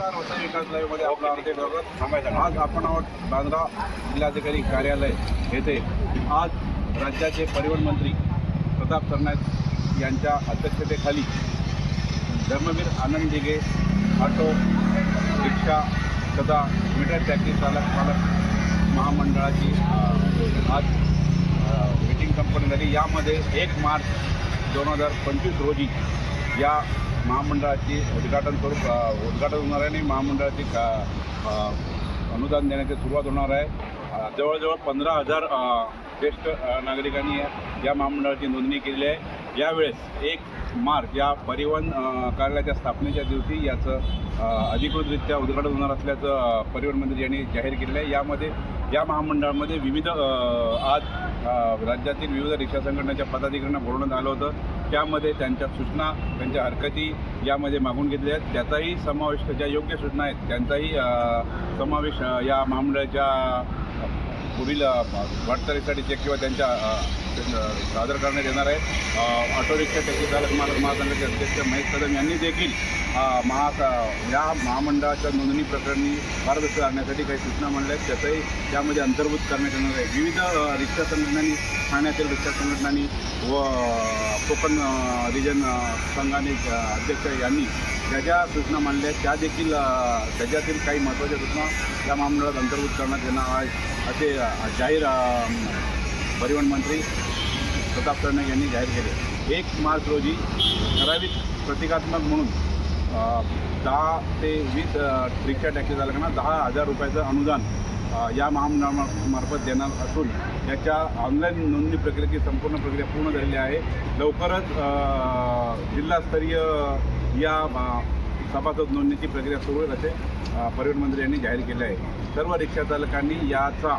नमस्कार वसई विकास लाईव्हमध्ये आपलं हार्दिक स्वागत. आज आपण आहोत बांद्रा जिल्हाधिकारी कार्यालय येथे. आज राज्याचे परिवहन मंत्री प्रताप सरनाईक यांच्या अध्यक्षतेखाली धर्मवीर आनंद दिघे ऑटो रिक्षा तथा मीटर टॅक्सी चालक पालक महामंडळाची आज मीटिंग कंपनी झाली. यामध्ये एक मार्च दोन हजार पंचवीस रोजी या महामंडळाची उद्घाटन स्वरूप उद्घाटन होणार आहे आणि महामंडळाची का अनुदान देण्याची सुरुवात होणार आहे. जवळजवळ पंधरा हजार ज्येष्ठ नागरिकांनी या- महामंडळाची नोंदणी केलेली आहे. यावेळेस एक मार्च या परिवहन कार्यालयाच्या स्थापनेच्या दिवशी याचं अधिकृतरित्या उद्घाटन होणार असल्याचं परिवहन मंत्री यांनी जाहीर केलेलं आहे. यामध्ये या महामंडळामध्ये विविध आज राज्यातील विविध रिक्षा संघटनेच्या पदाधिकाऱ्यांना बोलवण्यात आलं होतं. त्यामध्ये त्यांच्या सूचना त्यांच्या हरकती यामध्ये मागून घेतल्या आहेत. त्याचाही समावेश ज्या योग्य सूचना आहेत त्यांचाही समावेश या महामंडळाच्या पुढील अ, वाटचालीसाठीचे किंवा त्यांच्या सादर करण्यात येणार आहे. ऑटो रिक्षा टॅक्सी चालक मालक महासंघाचे अध्यक्ष महेश कदम यांनी देखील महा या महामंडळाच्या नोंदणी प्रकरणी पारदर्शक आणण्यासाठी काही सूचना मांडल्या आहेत. त्याचंही त्यामध्ये अंतर्भूत करण्यात येणार आहे. विविध रिक्षा संघटनांनी ठाण्यातील रिक्षा संघटनांनी व कोकण रिजन संघाने अध्यक्ष यांनी ज्या ज्या सूचना मांडल्या आहेत त्या देखील त्याच्यातील काही महत्त्वाच्या सूचना या महामंडळात अंतर्भूत करण्यात येणार आहे असे जाहीर परिवहन मंत्री प्रताप सरनाईक यांनी जाहीर केले. एक मार्च रोजी ठराविक प्रतिकात्मक म्हणून दहा ते वीस रिक्षा टॅक्सी चालकांना दहा हजार रुपयाचं अनुदान या महामंडळामार्फत देणार असून याच्या ऑनलाईन नोंदणी प्रक्रियेची संपूर्ण प्रक्रिया पूर्ण झालेली आहे. लवकरच जिल्हास्तरीय या सभासद नोंदणीची प्रक्रिया सुरू होईल असे परिवहन मंत्री यांनी जाहीर केले आहे. सर्व रिक्षा चालकांनी याचा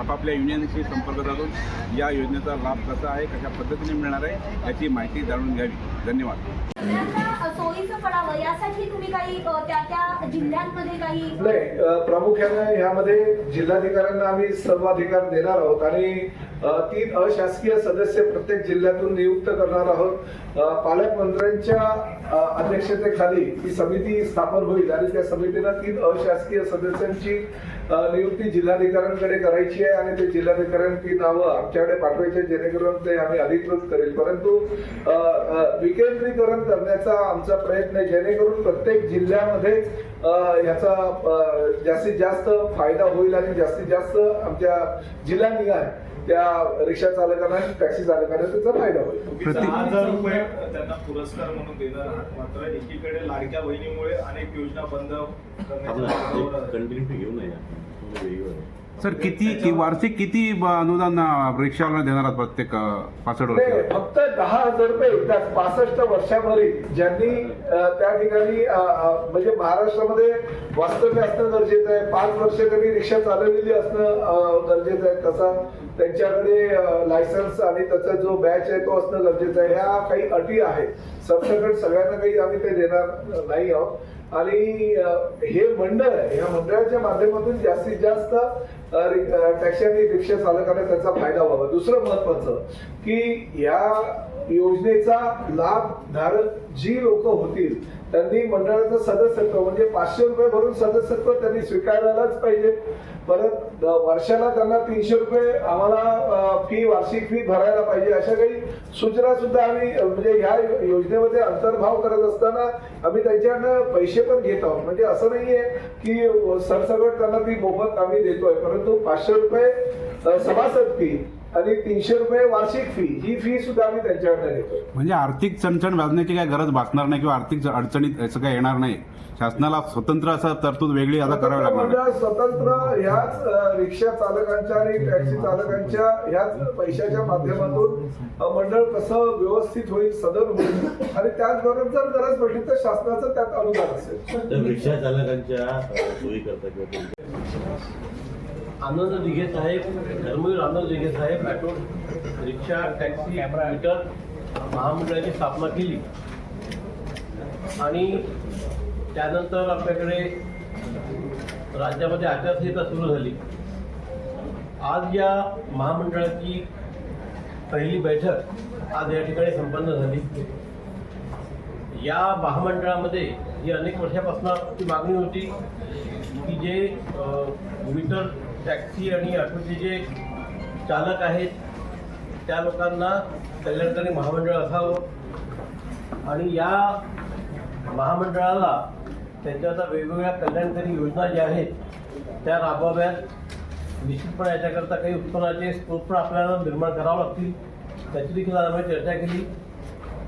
आपापल्या युनियनशी संपर्क साधून या योजनेचा लाभ कसा आहे कशा पद्धतीने मिळणार आहे याची माहिती जाणून घ्यावी. धन्यवाद. सगळ्यांना सोयीचं पडावं यासाठी तुम्ही काही अ, त्या त्या जिल्ह्यांमध्ये काही नाही प्रामुख्याने ह्यामध्ये जिल्हाधिकाऱ्यांना आम्ही सर्वाधिकार देणार आहोत आणि तीन अशासकीय सदस्य प्रत्येक जिल्ह्यातून नियुक्त करणार आहोत. पालकमंत्र्यांच्या अध्यक्षतेखाली ही समिती स्थापन होईल आणि त्या समितीनं तीन अशासकीय सदस्यांची नियुक्ती जिल्हाधिकाऱ्यांकडे करायची आहे आणि ते जिल्हाधिकाऱ्यांनी ती नावं आमच्याकडे पाठवायचे जेणेकरून ते आम्ही अधिकृत करेल. परंतु विकेंद्रीकरण करण्याचा आमचा प्रयत्न आहे जेणेकरून प्रत्येक जिल्ह्यामध्ये याचा जास्तीत जास्त फायदा होईल आणि जास्तीत जास्त आमच्या जिल्हानिहाय त्या रिक्षा चालकांना आणि टॅक्सी चालकांना त्याचा फायदा होईल. दहा हजार रुपये त्यांना पुरस्कार म्हणून देणार आहात. मात्र एकीकडे लाडक्या बहिणीमुळे अनेक योजना बंद करण्यात कंटिन्युटी घेऊ नये. सर किती कि वार्षिक किती अनुदान रिक्षावाला देणार आहात प्रत्येक पासष्ट वर्ष फक्त दहा हजार रुपये एकदाच पासष्ट वर्षावरील ज्यांनी त्या ठिकाणी म्हणजे महाराष्ट्रामध्ये वास्तव्य असणं गरजेचं आहे. पाच वर्ष त्यांनी रिक्षा चालवलेली असणं गरजेचं आहे तसा त्यांच्याकडे लायसन्स आणि त्याचा जो बॅच आहे तो असणं गरजेचं आहे. ह्या काही अटी आहेत. सरसकट सगळ्यांना काही आम्ही ते देणार नाही आहोत. आणि हे मंडळ आहे. या मंडळाच्या माध्यमातून जास्तीत जास्त टॅक्सी आणि रिक्षा चालकांना त्याचा फायदा व्हावा. दुसरं महत्वाचं की या योजनेचा लाभ धारक जी लोक होतील त्यांनी मंडळाचं सदस्यत्व म्हणजे पाचशे रुपये भरून सदस्यत्व त्यांनी स्वीकारायलाच पाहिजे. परत वर्षाला त्यांना तीनशे रुपये आम्हाला फी वार्षिक फी भरायला पाहिजे. अशा काही सूचना सुद्धा आम्ही म्हणजे ह्या योजनेमध्ये अंतर्भाव करत असताना आम्ही त्यांच्याकडनं पैसे पण घेत आहोत. म्हणजे असं नाहीये की सरसकट त्यांना ती मोफत आम्ही देतोय. परंतु पाचशे रुपये सभासद फी आणि तीनशे रुपये वार्षिक फी ही फी सुद्धा आम्ही त्यांच्याकडनं घेतोय म्हणजे आर्थिक चणचण वाजण्याची काही गरज भासणार नाही किंवा आर्थिक अडचणीत असं काही येणार नाही. शासनाला स्वतंत्र असं तरतूद वेगळी आता करावी लागणार. मंडळ स्वतंत्र ह्याच रिक्षा चालकांच्या आणि टॅक्सी चालकांच्या ह्याच पैशाच्या माध्यमातून मंडळ कसं व्यवस्थित होईल सदर होईल आणि त्याचबरोबर जर गरज पडली तर शासनाचं त्यात अनुदान असेल. तर रिक्षा चालकांच्या सोयीकरता किंवा आनंद दिघे साहेब धर्मवीर आनंद दिघे साहेब ऑटो रिक्षा टॅक्सी मीटर महामंडळाची स्थापना केली. आणि त्यानंतर आपल्याकडे राज्यामध्ये आचारसंहिता सुरू झाली. आज या महामंडळाची पहिली बैठक आज या ठिकाणी संपन्न झाली. या महामंडळामध्ये ही अनेक वर्षापासून ती मागणी होती की जे मीटर टॅक्सी आणि ऑटोचे जे चालक आहेत त्या लोकांना कल्याणकारी महामंडळ असावं. आणि या महामंडळाला त्यांच्या आता वेगवेगळ्या कल्याणकारी योजना ज्या आहेत त्या राबवाव्यात. निश्चितपणे याच्याकरता काही उत्पन्नाचे स्रोत पण आपल्याला निर्माण करावं लागतील. त्याची देखील आज आम्ही चर्चा केली.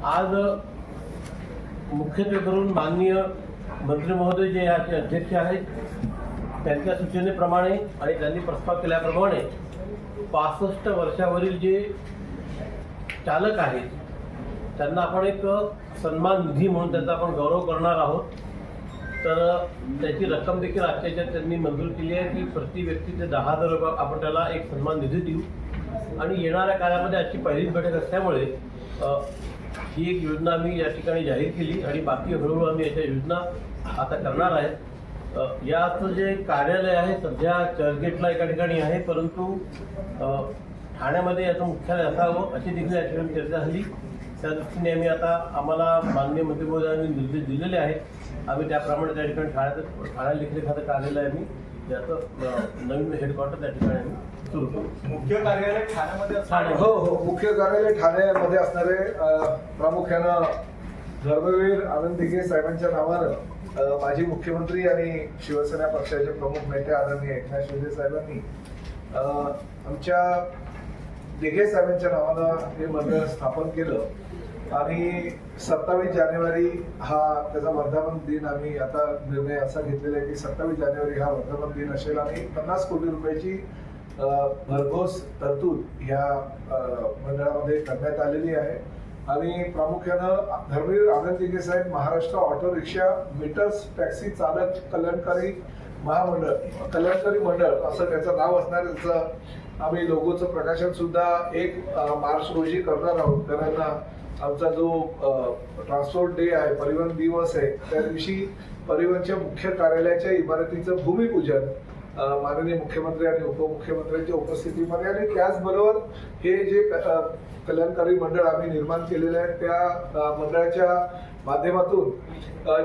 आज मुख्यत्वे करून माननीय मंत्री महोदय जे याचे अध्यक्ष आहेत त्यांच्या सूचनेप्रमाणे आणि त्यांनी प्रस्ताव केल्याप्रमाणे पासष्ट वर्षावरील जे चालक आहेत त्यांना आपण एक सन्मान निधी म्हणून त्यांचा आपण गौरव करणार आहोत. तर त्याची रक्कम देखील आजच्या त्यांनी मंजूर केली आहे की प्रति व्यक्ती ते दहा हजार रुपये आपण त्याला एक सन्मान निधी देऊ. आणि येणाऱ्या काळामध्ये आजची पहिलीच बैठक असल्यामुळे ही एक योजना आम्ही या ठिकाणी जाहीर केली आणि बाकी हळूहळू आम्ही याच्या योजना आता करणार आहेत. याचं जे कार्यालय आहे सध्या चर्चगेटला एका ठिकाणी आहे परंतु ठाण्यामध्ये याचं मुख्यालय असावं अशी देखील या ठिकाणी चर्चा झाली. त्या दृष्टीने आम्ही आता आम्हाला माननीय मंत्री महोदयांनी निर्देश दिलेले आहेत. आम्ही त्याप्रमाणे त्या ठिकाणी ठाण्यात ठाण्याला देखील एखादं कार्यालय आम्ही याचं अ, नवीन हेडक्वार्टर त्या ठिकाणी आम्ही सुरू करू. मुख्य कार्यालय ठाण्यामध्ये ठाणे. हो हो. मुख्य कार्यालय ठाण्यामध्ये असणारे प्रामुख्यानं धर्मवीर आनंद दिघे साहेबांच्या नावानं माजी मुख्यमंत्री आणि शिवसेना पक्षाचे प्रमुख नेते आदरणीय एकनाथ शिंदे साहेबांनी आमच्या दिघे साहेबांच्या नावानं हे मंडळ स्थापन केलं. आणि सत्तावीस जानेवारी हा त्याचा वर्धापन दिन आम्ही आता निर्णय असा घेतलेला आहे की सत्तावीस जानेवारी हा वर्धापन दिन असेल आणि पन्नास कोटी रुपयाची भरघोस तरतूद ह्या मंडळामध्ये करण्यात आलेली आहे. आणि प्रामुख्यानं धर्मवीर आनंद साहेब Maharashtra auto rickshaw meters taxi चालक कल्याणकारी महामंडळ कल्याणकारी मंडळ असं त्याचं नाव असणार त्याचं आम्ही लोगोचं प्रकाशन सुद्धा एक मार्च रोजी करणार आहोत. कारण आमचा जो ट्रान्सपोर्ट डे आहे परिवहन दिवस आहे त्या दिवशी परिवहनच्या मुख्य कार्यालयाच्या इमारतीचं भूमिपूजन माननीय मुख्यमंत्री आणि उपमुख्यमंत्र्यांच्या उपस्थितीमध्ये आणि त्याचबरोबर हे जे कल्याणकारी मंडळ आम्ही निर्माण केलेलं आहे त्या मंडळाच्या माध्यमातून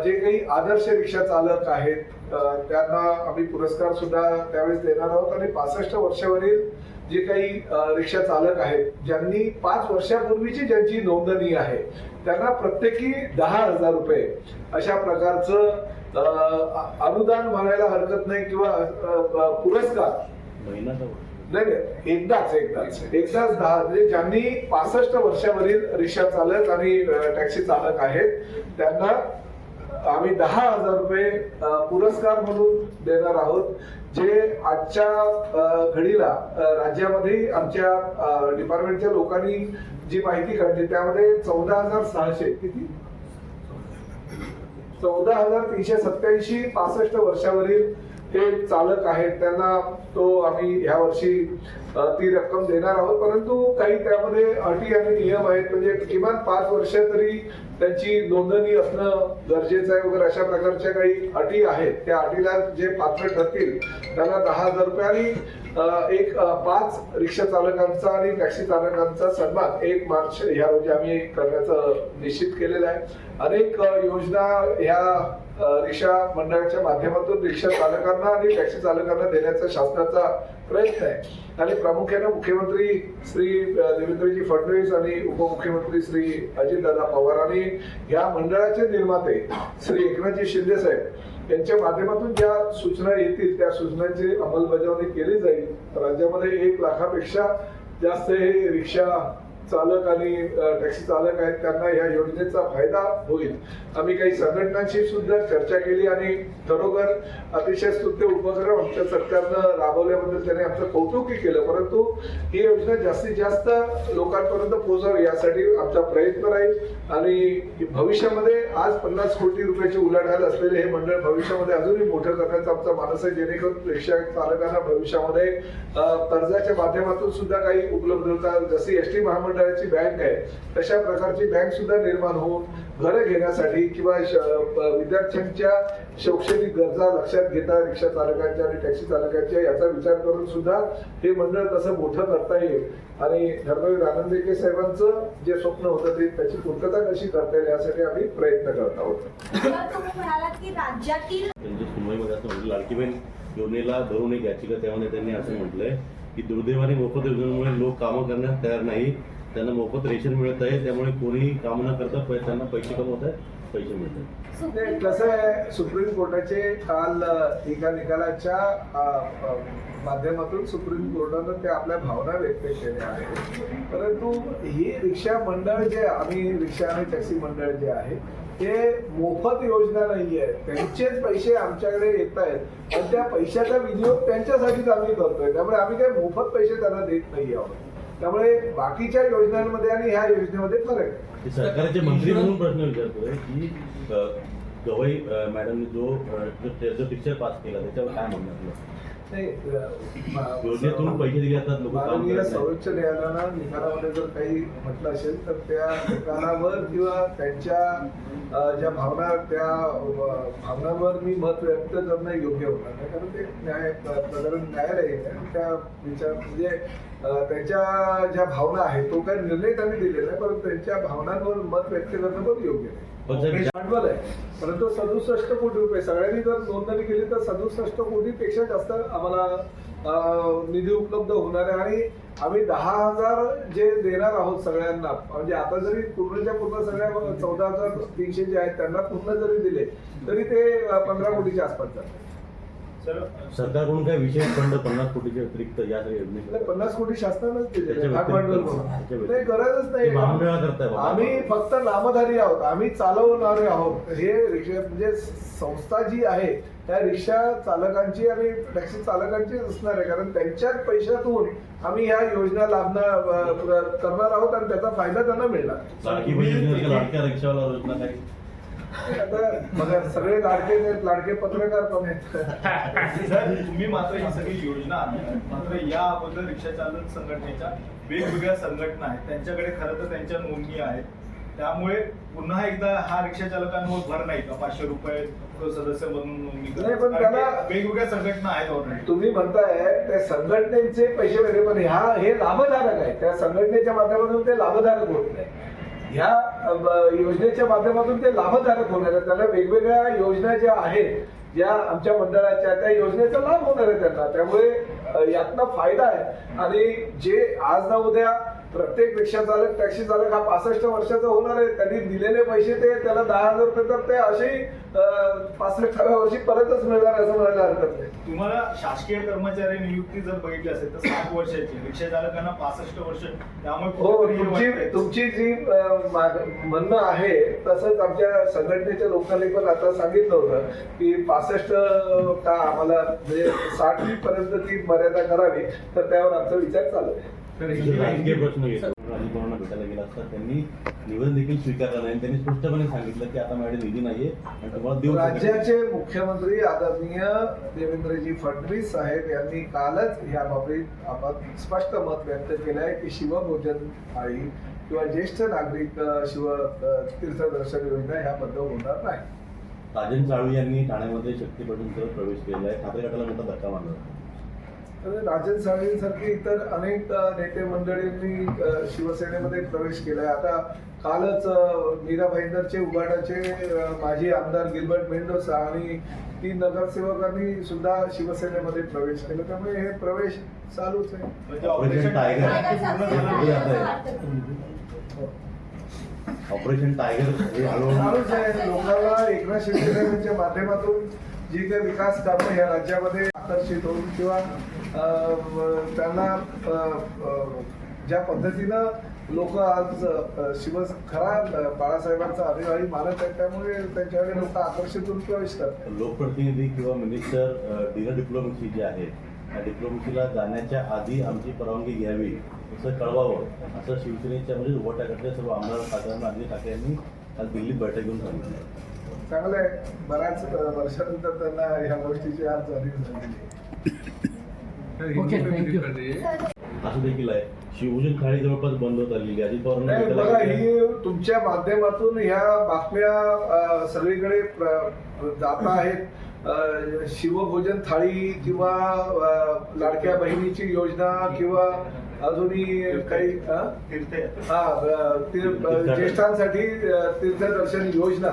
जे काही आदर्श रिक्षा चालक आहेत त्यांना आम्ही पुरस्कार सुद्धा त्यावेळेस देणार आहोत आणि पासष्ट वर्षावरील जे काही रिक्षा चालक आहेत ज्यांनी पाच वर्षापूर्वीची ज्यांची नोंदणी आहे त्यांना प्रत्येकी दहा हजार रुपये अशा प्रकारचं अनुदान म्हणायला हरकत नाही किंवा पुरस्कार. नाही नाही एकदाच एकदाच. एकदाच दहा म्हणजे ज्यांनी पासष्ट वर्षावरील रिक्षा चालक आणि टॅक्सी चालक आहेत त्यांना आम्ही दहा हजार रुपये पुरस्कार म्हणून देणार आहोत जे आजच्या घडीला राज्यामध्ये आमच्या डिपार्टमेंटच्या लोकांनी जी माहिती काढली त्यामध्ये चौदा हजार सहाशे किती? चौदा हजार तीनशे सत्याऐंशी पासष्ट वर्षावरील ते चालक आहेत त्यांना तो आम्ही ह्या वर्षी ती रक्कम देणार आहोत. परंतु काही त्यामध्ये अटी आणि नियम आहेत. म्हणजे किमान पाच वर्ष तरी त्यांची नोंदणी असणं गरजेचं आहे वगैरे अशा प्रकारच्या काही अटी आहेत. त्या अटीला जे पात्र ठरतील त्यांना दहा हजार रुपये आणि एक पाच रिक्षा चालकांचा आणि टॅक्सी चालकांचा सन्मान एक मार्च ह्या रोजी आम्ही करण्याचं निश्चित केलेलं आहे. अनेक योजना ह्या रिक्षा मंडळाच्या माध्यमातून रिक्षा चालकांना आणि टॅक्सी चालकांना देण्याचा शासनाचा प्रयत्न आहे. आणि प्रामुख्याने मुख्यमंत्री श्री देवेंद्रजी फडणवीस आणि उपमुख्यमंत्री श्री अजितदादा पवार आणि या मंडळाचे निर्माते श्री एकनाथजी शिंदे साहेब यांच्या माध्यमातून ज्या सूचना येतील त्या सूचनांची अंमलबजावणी केली जाईल. राज्यामध्ये एक लाखापेक्षा जास्त हे रिक्षा चालक आणि टॅक्सी चालक आहेत त्यांना या योजनेचा फायदा होईल. आम्ही काही संघटनांशी सुद्धा चर्चा केली आणि खरोखर अतिशय स्तुत्य उपक्रम आमच्या सरकारनं राबवल्याबद्दल त्याने आमचं कौतुकही केलं. परंतु ही योजना जास्तीत जास्त लोकांपर्यंत पोहोचावी यासाठी आमचा प्रयत्न राहील आणि भविष्यामध्ये आज पन्नास कोटी रुपयाची उलाढाल असलेले हे मंडळ भविष्यामध्ये अजूनही मोठं करण्याचा आमचा मानस आहे. जेणेकरून रिक्षा चालकांना भविष्यामध्ये कर्जाच्या माध्यमातून सुद्धा काही उपलब्धता जशी एस टी महामंडळ महामंडळाची बँक आहे तशा प्रकारची बँक सुद्धा निर्माण होऊन घरं घेण्यासाठी किंवा विद्यार्थ्यांच्या शैक्षणिक गरजा लक्षात घेता रिक्षा चालकांच्या आणि टॅक्सी चालकांच्या याचा विचार करून सुद्धा हे मंडळ कसं मोठं करता येईल. आणि धर्मवीर आनंद देके साहेबांचं जे स्वप्न होतं ते त्याची पूर्तता कशी करता येईल यासाठी आम्ही प्रयत्न करत आहोत. योजनेला धरून एक याचिका त्यामध्ये त्यांनी असं म्हटलंय की दुर्दैवाने मोफत योजनेमुळे लोक कामं करण्यास तयार नाही. त्यांना मोफत रेशन मिळत आहे त्यामुळे कोणी काम न करता त्यांना पैसे कमवत आहेत पैसे मिळत आहेत. ते कसं आहे सुप्रीम कोर्टाचे काल एका निकालाच्या माध्यमातून सुप्रीम कोर्टानं त्या आपल्या भावना व्यक्त केल्या आहेत. परंतु ही रिक्षा मंडळ जे आम्ही रिक्षा आणि टॅक्सी मंडळ जे आहे ते मोफत योजना नाही आहे त्यांचेच पैसे आमच्याकडे येत आहेत. आणि त्या पैशाचा विनियोग त्यांच्यासाठीच आम्ही करतोय. त्यामुळे आम्ही काही मोफत पैसे त्यांना देत नाही आहोत. त्यामुळे बाकीच्या योजनांमध्ये आणि ह्या योजनेमध्ये फरक आहे. सरकारचे मंत्री म्हणून प्रश्न विचारतोय की गवई मॅडमने जो अ, जो पिक्चर पास केला त्याच्यावर काय म्हणणं नाही, योजनेतून पैसे दिले जातात लोक माननीय. सर्वोच्च न्यायालयानं निकालामध्ये जर काही म्हटलं असेल तर त्या निकालावर किंवा त्यांच्या ज्या भावना त्या भावनांवर मी मत व्यक्त करणं योग्य होणार नाही कारण ते न्याय प्रकरण न्यायालय त्या विचार म्हणजे त्यांच्या ज्या भावना आहेत तो काही निर्णय त्यांनी दिलेला आहे परंतु त्यांच्या भावनांवर मत व्यक्त करणं पण योग्य नाही भांडवल आहे. परंतु सदुसष्ट कोटी रुपये. सगळ्यांनी जर नोंदणी केली तर सदुसष्ट कोटीपेक्षा जास्त आम्हाला निधी उपलब्ध होणार आहे. आणि आम्ही दहा हजार जे देणार आहोत सगळ्यांना म्हणजे आता जरी पूर्णच्या पूर्ण सगळ्या चौदा हजार तीनशे जे आहेत त्यांना पूर्ण जरी दिले तरी ते पंधरा कोटीच्या आसपास जातात. सरकारकडून काय विशेष फंड पन्नास कोटीच्या व्यतिरिक्त या सगळ्या पन्नास कोटी शासनानंच व्यतिरिक्त. गरजच नाही. आम्ही फक्त नामधारी आहोत आम्ही चालवणारे आहोत. हे रिक्षा म्हणजे संस्था जी आहे त्या रिक्षा चालकांची आणि टॅक्सी चालकांची असणार आहे. कारण त्यांच्याच पैशातून आम्ही ह्या योजना लाभणार करणार आहोत आणि त्याचा फायदा त्यांना मिळणार. बघा सगळे लाडके आहेत, लाडके पत्रकार पण आहेत. सर तुम्ही मात्र ही सगळी योजना आणली मात्र या अगोदर रिक्षा चालक संघटनेच्या वेगवेगळ्या संघटना आहेत. त्यांच्याकडे खरं तर त्यांच्या नोंदणी आहेत. त्यामुळे पुन्हा एकदा हा रिक्षा चालकांवर भर नाही का? पाचशे रुपये सदस्य म्हणून नोंदणी पण त्याला- वेगवेगळ्या संघटना आहेत ऑलरेडी तुम्ही म्हणताय त्या संघटनेचे पैसे वेगळे पण ह्या हे लाभधारक आहे त्या संघटनेच्या माध्यमातून ते लाभधारक होत नाही. ह्या योजनेच्या माध्यमातून ते लाभधारक होणार आहे त्याला वेगवेगळ्या योजना ज्या आहेत ज्या आमच्या मंडळाच्या त्या योजनेचा लाभ होणार आहे त्यांना. त्यामुळे यातनं फायदा आहे. आणि जे आज ना उद्या प्रत्येक रिक्षा चालक टॅक्सी चालक हा पासष्ट वर्षाचा होणार आहे. त्यांनी दिलेले पैसे ते त्याला दहा हजार रुपये तर ते असेही पासष्टाव्या वर्षी परतच मिळणार असं म्हणायला हरकत नाही. तुम्हाला शासकीय कर्मचारी नियुक्ती जर बघितली असेल तर सात वर्षाची रिक्षा चालकांना पासष्ट वर्ष त्यामुळे हो तुमची. तुमची जी म्हणणं आहे तसंच आमच्या संघटनेच्या लोकांनी पण आता सांगितलं होतं की पासष्ट का आम्हाला म्हणजे साठ पर्यंत ती मर्यादा करावी तर त्यावर आमचा विचार चालू आहे. राजकीय प्रश्न घेतो राजीव पवारांना भेटायला गेला असता त्यांनी निवेदन देखील स्वीकारलं नाही. त्यांनी स्पष्टपणे सांगितलं की आता माझ्याकडे निधी नाहीये आणि तुम्हाला देऊ शकत नाही. राज्याचे मुख्यमंत्री आदरणीय देवेंद्रजी फडणवीस साहेब यांनी कालच या बाबतीत आपण स्पष्ट मत व्यक्त केलं आहे की शिवभोजन थाळी किंवा ज्येष्ठ नागरिक शिव तीर्थदर्शन योजना ह्या बंद होणार नाही. राजन चाळू यांनी ठाण्यामध्ये शक्तीपटूनचा प्रवेश केलेला आहे. ठाकरे गटाला मोठा धक्का मारला तर राजन साळवींसारखे इतर अनेक नेते मंडळींनी शिवसेनेमध्ये प्रवेश केलाय. आता कालच मीरा भाईंदरचे उबाडाचे अ, माजी आमदार गिल्बर्ट मेंडोसा आणि तीन नगरसेवकांनी सुद्धा शिवसेनेमध्ये प्रवेश केला. त्यामुळे हे प्रवेश चालूच आहे. म्हणजे ऑपरेशन टायगर. चालूच आहे. लोकांना एकनाथ शिंदे साहेबांच्या माध्यमातून जी काही विकास कामं या राज्यामध्ये आकर्षित होऊन किंवा त्यांना ज्या पद्धतीनं लोक आज शिव खरा बाळासाहेबांचा अनुयायी मानत आहेत त्यामुळे त्यांच्याकडे लोक आकर्षित होऊन प्रवेश करतात लोकप्रतिनिधी किंवा मिनिस्टर डिनर डिप्लोमसी जी आहे त्या डिप्लोमसीला जाण्याच्या आधी आमची परवानगी घ्यावी असं कळवावं असं शिवसेनेच्या म्हणजे उभट्या गटातल्या सर्व आमदार खासदारांना आदित्य ठाकरे यांनी काल दिल्लीत बैठक घेऊन सांगितलं. चांगलं आहे बऱ्याच वर्षानंतर त्यांना ह्या गोष्टीची आज जाणीव झालेली आहे. सर, असं देखील आहे. शिवभोजन थाळी जवळपास बंद होत आलेली अजित नाही बघा ही तुमच्या माध्यमातून ह्या बातम्या अ, सगळीकडे प्र- जात आहेत. अ, शिवभोजन थाळी किंवा अ, लाडक्या बहिणीची योजना किंवा अजूनही काही अ? हा अ, ज्येष्ठांसाठी अ, तीर्थदर्शन योजना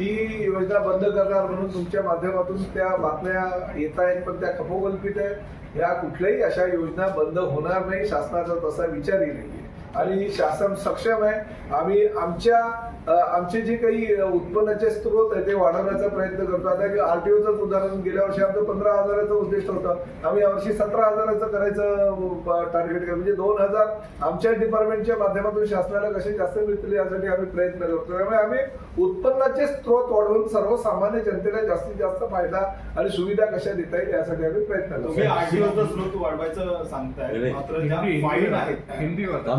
ही योजना बंद करणार म्हणून तुमच्या माध्यमातून त्या बातम्या येत आहेत पण त्या खपोकल्पित आहेत. या कुठल्याही अशा योजना बंद होणार नाही शासनाचा तसा विचारही नाहीये. आणि शासन सक्षम आहे. आम्ही आमच्या आमचे जे काही उत्पन्नाचे स्रोत आहे ते वाढवण्याचा प्रयत्न करतो. आता आरटीओच उदाहरण गेल्या वर्षी आमचं पंधरा हजाराचं उद्दिष्ट होतं. आम्ही यावर्षी सतरा हजाराचं करायचं टार्गेट केलं. म्हणजे दोन हजार आमच्या डिपार्टमेंटच्या माध्यमातून शासनाला कसे जास्त मिळतील यासाठी आम्ही प्रयत्न करतो त्यामुळे आम्ही उत्पन्नाचे स्रोत वाढवून सर्वसामान्य जनतेला जास्तीत जास्त फायदा आणि सुविधा कशा देता येईल यासाठी आम्ही प्रयत्न तुम्ही करतो स्रोत वाढवायचं सांगताय. मात्र ज्या फाईन आहेत मिनिटं.